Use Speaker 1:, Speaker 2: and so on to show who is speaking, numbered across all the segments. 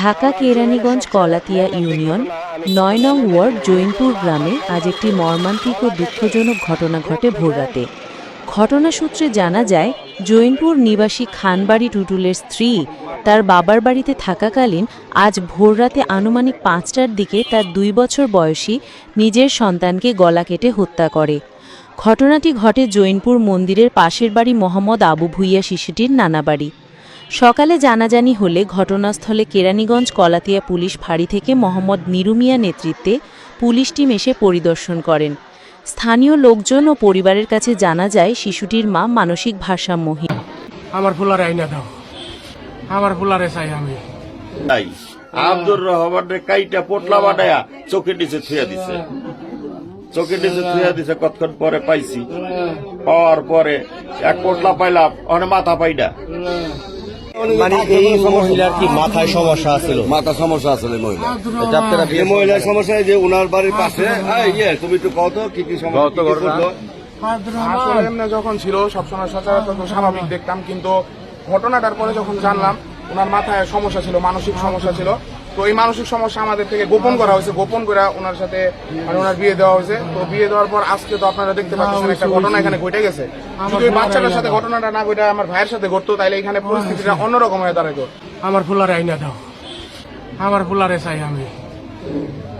Speaker 1: Dhaka Keraniganj Kalatia union নয় নং word, Jainpur গ্রামে আজ একটি মর্মান্তিক ও দুঃখজনক ঘটনা ঘটে ভোররাতে। ঘটনা সূত্রে জানা যায়, জৈনপুর নিবাসী খানবাড়ি টুটুলের স্ত্রী তার বাবার বাড়িতে থাকাকালীন আজ ভোররাতে আনুমানিক পাঁচটার দিকে তার দুই বছর বয়সী নিজের সন্তানকে গলা কেটে হত্যা করে। ঘটনাটি ঘটে জৈনপুর মন্দিরের পাশের বাড়ি মোহাম্মদ আবু ভুইয়া শিশুটির নানা বাড়ি। সকালে জানাজানি হলে ঘটনাস্থলে কেরানীগঞ্জ কলাতিয়া পুলিশ ফাঁড়ি থেকে মোহাম্মদ নিরুমিয়া নেতৃত্বে পুলিশ টিম এসে পরিদর্শন করেন। স্থানীয় লোকজন ও পরিবারের কাছে জানা যায় শিশুটির মা মানসিক ভারসাম্যহীন।
Speaker 2: আমার ফুলারে আইনা দাও। আমার ফুলারে চাই আমি।
Speaker 3: নাই আব্দুর রহমানের কাইটা পোটলা বানায়া চোখের নিচে থুয়া দিছে। চোখের নিচে থুয়া দিছে কতক্ষণ পরে পাইছি। পাওয়ার পরে এক পোটলা পাইলাম অনেক মাথা পাই না
Speaker 4: মানে এই মহিলার কি মাথায় সমস্যা ছিল
Speaker 5: মাথা সমস্যা আছে এই মহিলা
Speaker 4: এটা আপনারা
Speaker 5: এই মহিলার সমস্যা যে ওনার বাড়ির পাশে তুমি একটু কত কি কি সমস্যা
Speaker 2: এমনি যখন ছিল সবসময় সচরাচর স্বাভাবিক দেখতাম কিন্তু ঘটনাটার পরে যখন জানলাম ওনার মাথায় সমস্যা ছিল মানসিক সমস্যা ছিল তো এই মানসিক সমস্যা আমাদের থেকে গোপন করা হয়েছে গোপন করে ওনার সাথে মানে ওনার বিয়ে দেওয়া হয়েছে। তো বিয়ে দেওয়ার পর আজকে তো আপনারা দেখতে পাচ্ছেন একটা ঘটনা এখানে ঘটে গেছে। যদি ওই বাচ্চাটার সাথে ঘটনাটা না ঘটে আমার ভাইয়ের সাথে ঘটতো তাইলে এখানে পরিস্থিতিটা অন্যরকম হয়ে দাঁড়াতো আমার ফুলারে আইনা দাও। আমার ফুলারে চাই আমি।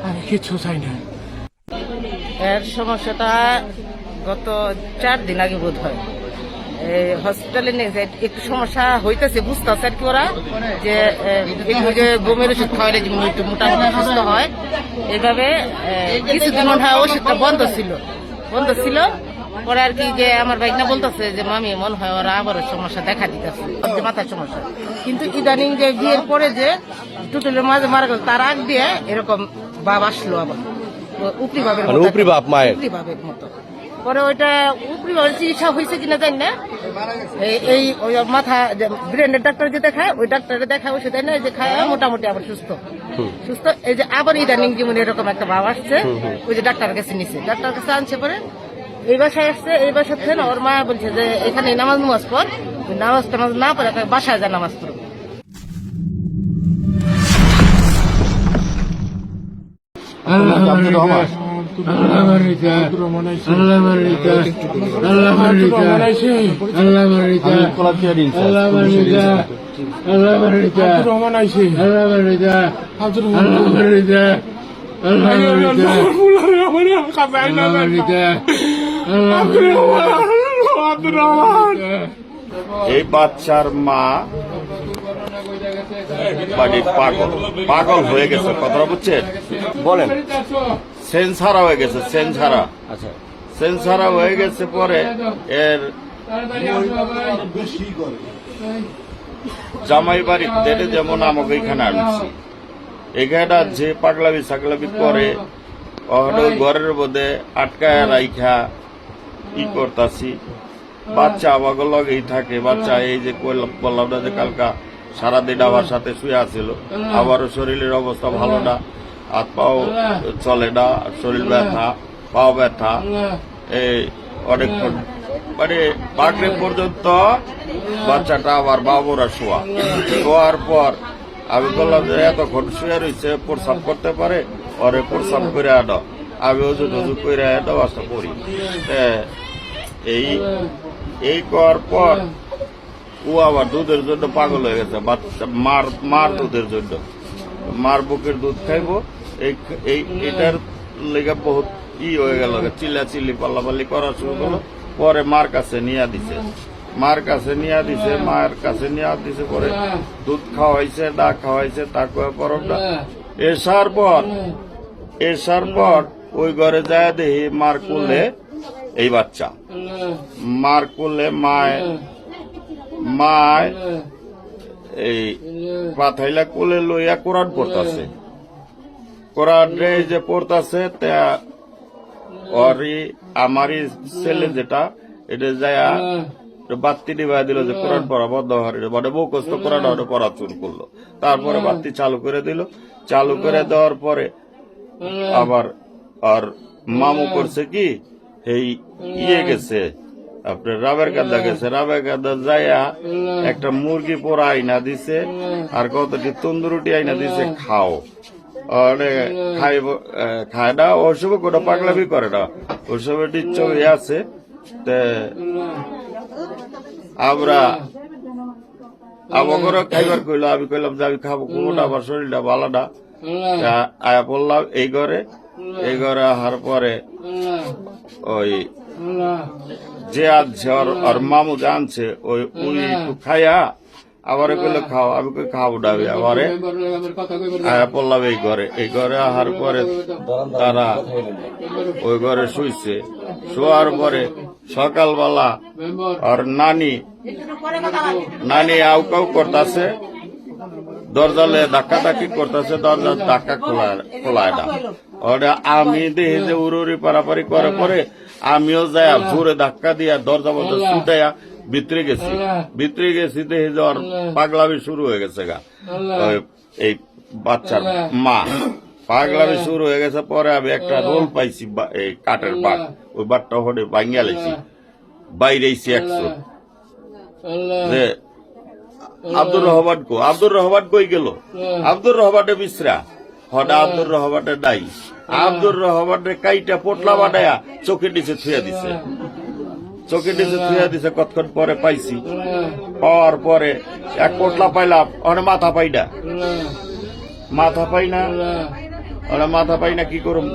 Speaker 2: আমি কিচ্ছু চাই না।
Speaker 6: এর সমস্যাটা গত চার দিন আগে বোধ হয়। হসপিটালে নিয়ে যায় একটু সমস্যা হইতেছে বুঝতেছে আর কি ওরা যে যে বমির ওষুধ যেমন একটু মোটামুটি সুস্থ হয় এইভাবে কিছুদিন হয় ওষুধটা বন্ধ ছিল। বন্ধ ছিল পরে আর কি যে আমার বাইকনা বলতেছে যে মামি মনে হয় ওরা আবারও সমস্যা দেখা দিতেছে মাথার সমস্যা। কিন্তু ইদানিং যে বিয়ের পরে যে টুটুলের মাঝে মারা গেল তার আগ দিয়ে এরকম বাপ আসলো আবার। উপরি ভাবের
Speaker 4: মানে উপরি বাপ মায়ের?
Speaker 6: উপরি ভাবের মতো। পরে ওইটা উপরি ভাবের চিকিৎসা হয়েছে কিনা জানি না। এই- এই ওই মাথা ব্রেনের ডাক্তার যে দেখায় ওই ডাক্তারে দেখায় ওষুধ দেয় না যে খায় মোটামুটি আবার সুস্থ। সুস্থ এই যে আবার ইদানিং যেমন এরকম একটা ভাব আসছে ওই যে ডাক্তার কাছে নিছে। ডাক্তার কাছে আনছে পরে এই বাসায় আসছে এই বাসার থেকে ওর মা বলছে যে এখানে নামাজ নামাজ পর নামাজ টামাজ না পড়ে বাসায় যা নামাজ
Speaker 3: এই বাচ্চার মা পাগল। পাগল হয়ে গেছে। কথাটা বুঝছেন?
Speaker 4: বলেন।
Speaker 3: সেন্স হারা হয়ে গেছে সেন্স হারা
Speaker 4: আচ্ছা।
Speaker 3: সেন্স হারা হয়ে গেছে পরে এর জামাই বাড়ির যেমন আমাকে এখানে আনছি। এখানে যে পাগলাবি সাগলামি করে ঘরের বোধে আটকায় রাইখা ই করতাছি। বাচ্চা আমাকে লগেই থাকে বাচ্চা এই যে বললাম না যে কালকা সারাদিন আমার সাথে শুয়ে আছিল। আমারও শরীরের অবস্থা ভালো না। হাত পাও চলে না শরীর ব্যথা পাও ব্যথা। এই অনেকক্ষণ মানে পাকড়ে পর্যন্ত বাচ্চাটা আমার বাবুরা শোয়া। শোয়ার পর আমি বললাম যে এতক্ষণ শুয়ে রয়েছে প্রসাব করতে পারে? পরে প্রসাব করে আনো। আমি ওজু টজু করে আনো আসতে করি। তা এই এই করার পর ও আবার দুধের জন্য পাগল হয়ে গেছে। বাচ্চা মার মার দুধের জন্য। মার বুকের দুধ খাইবো এই এটার লেগে বহুত ই হয়ে গেল চিল্লা চিল্লি পাল্লাপাল্লি করা শুরু করল। পরে মার কাছে নিয়ে দিছে। মার কাছে নিয়ে দিছে মায়ের কাছে নিয়ে দিছে পরে দুধ খাওয়াইছে না খাওয়াইছে তা কয়ে পরব না এসার পর এসার পর ওই ঘরে যায় দেখি মার কোলে এই বাচ্চা। মার কোলে মায় মায় এই পাথাইলা কোলে লইয়া কোরআন পড়তাছে। কোরআন যে পড়তাছে তা ওরই আমারই ছেলে যেটা এটা যায় বাত্তি নিভাই দিল যে কোরআন পড়া বন্ধ হয়ে মানে মুখস্থ কোরআন ওটা পড়া শুরু করল। তারপরে বাতি চালু করে দিল। চালু করে দেওয়ার পরে আবার আর মামু করছে কি এই ইয়ে গেছে আপনার রাবের কাদা গেছে। রাবের কাদা যাইয়া একটা মুরগি পোড়া আইনা দিছে আর কতটি তন্দুরুটি আইনা দিছে খাও। খাইব খায় না ওসব কোনো পাগলামি করে না ওসব ইচ্ছা হয়ে আছে তে আমরা আমাকে খাইবার কইলো আমি কইলাম যে আমি খাব কোনোটা আমার শরীরটা ভালো না আয়া বললাম এই ঘরে এই ঘরে আহার পরে ওই যে আনছে ওর মামু যে আনছে ওই উই খাইয়া আবার কইলো খাও, আমি কই খাব না আবারে আয়া পড়লাম এই ঘরে এই ঘরে আহার পরে তারা ওই ঘরে শুইছে। শোয়ার পরে সকালবেলা আর নানি নানি আউ কাউ করতেছে, দরজালে ধাক্কা ধাক্কি করতেছে দরজা ধাক্কা খোলা খোলায় না। আমি দেখি যে উড়ি পারাপারি করে পরে আমিও যাই জোরে ধাক্কা দিয়া দরজা মধ্যে ছুটাইয়া ভিতরে গেছি। ভিতরে গেছি দেখে যে ওর পাগলামি শুরু হয়ে গেছে গা। এই বাচ্চার মা। পাগলামি শুরু হয়ে গেছে পরে আমি একটা রোল পাইছি এই কাঠের বাট ওই বাটটা হলে ভাঙ্গিয়া লেছি বাইরে একশো। যে আব্দুর রহমান কো আব্দুর রহমান কই গেল? আব্দুর রহমানে মিশ্রা হঠাৎ আব্দুর রহমানে নাই। আব্দুর রহমানে কাইটা পোটলা বানায়া চোখের নিচে থুয়া দিছে। চোখের নিচে থুয়া দিছে কতক্ষণ পরে পাইছি। পাওয়ার পরে এক পোটলা পাইলাম ওখানে মাথা পাই না। মাথা পাই না? ওরা মাথা পাই না কি করুম?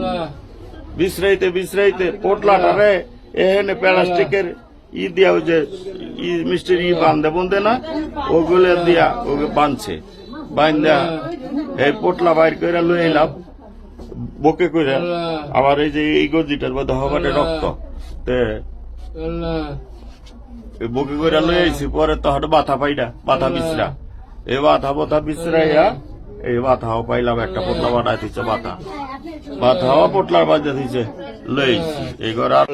Speaker 3: বিশ্রাইতে বিশ্রাইতে পোটলাটা রে এখানে প্লাস্টিকের ই দিয়া ওই যে ই মিষ্টির ই বান্ধে বন্ধে না ওগুলো দিয়া ওকে বাঁধছে বান্ধা এই পোটলা বাইর করে লই এলাম, বকে করে আমার এই যে এই গজিটার মধ্যে হবাটে রক্ত। তে এই বকে করে লই আইছি, পরে তো হঠাৎ মাথা পাই না মাথা বিছরা এই মাথা মাথা বিছরাইয়া এই মাথাও পাইলাম, একটা পোটলা বানাই দিচ্ছে মাথা। মাথাও পোটলার বাজে দিছে লইছি এই ঘর আর